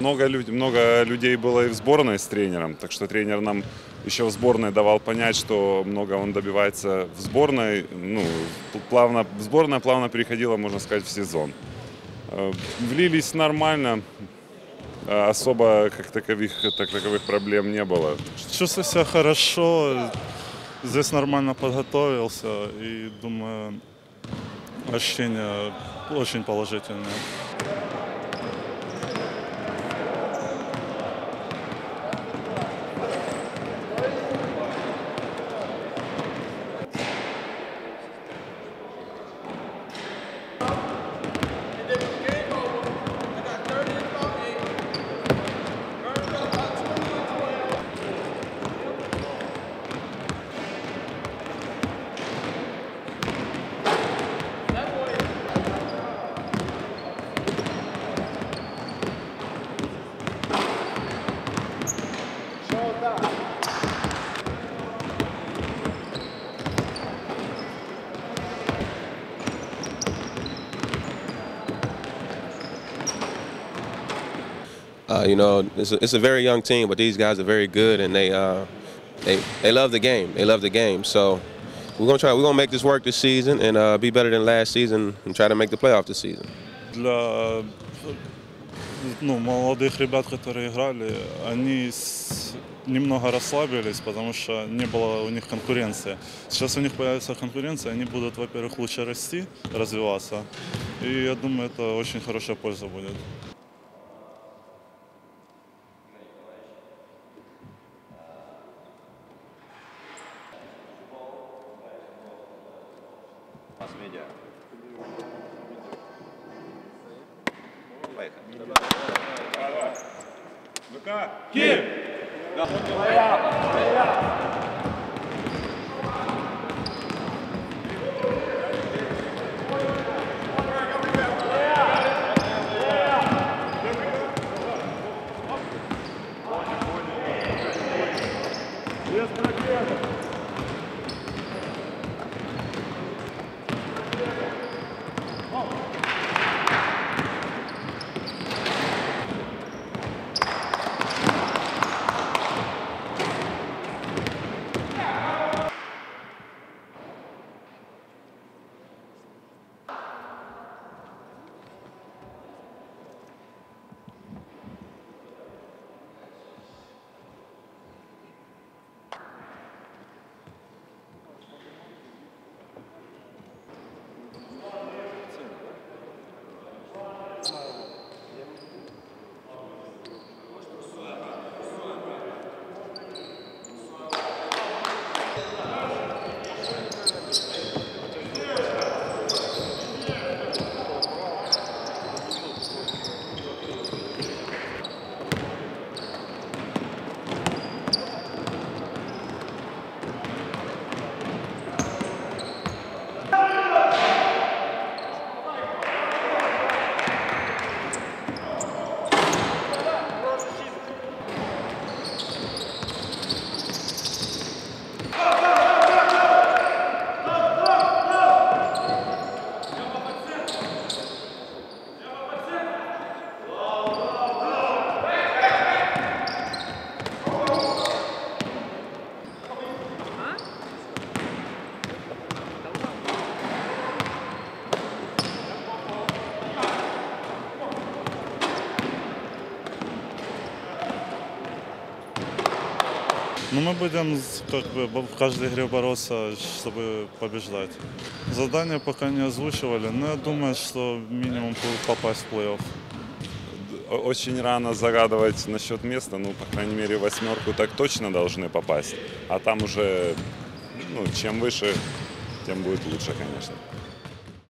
Много, люд- много людей было и в сборной с тренером, так что тренер нам еще в сборной давал понять, что много он добивается в сборной. Ну, плавно, сборная плавно переходила, можно сказать, в сезон. Э, Влились нормально, э, особо как таковых, так таковых проблем не было. Чувствую себя хорошо, здесь нормально подготовился и думаю, ощущения очень положительные. Uh, you know, it's a, it's a very young team, but these guys are very good, and they uh, they they love the game. They love the game. So we're gonna try. We're gonna make this work this season and uh, be better than last season and try to make the playoff this season. Для ну, молодых ребят, которые играли, они с- немного расслабились, потому что не было у них конкуренции. Сейчас у них появится конкуренция, они будут, во-первых, лучше расти, развиваться. И я думаю, это очень хорошая польза будет. медиа. Поехали. Ну-ка. Ким! Да. Но мы будем как бы в каждой игре бороться, чтобы побеждать. Задания пока не озвучивали, но я думаю, что минимум по- попасть в плей-офф. Очень рано загадывать насчет места, ну, по крайней мере, восьмерку так точно должны попасть. А там уже, ну, чем выше, тем будет лучше, конечно.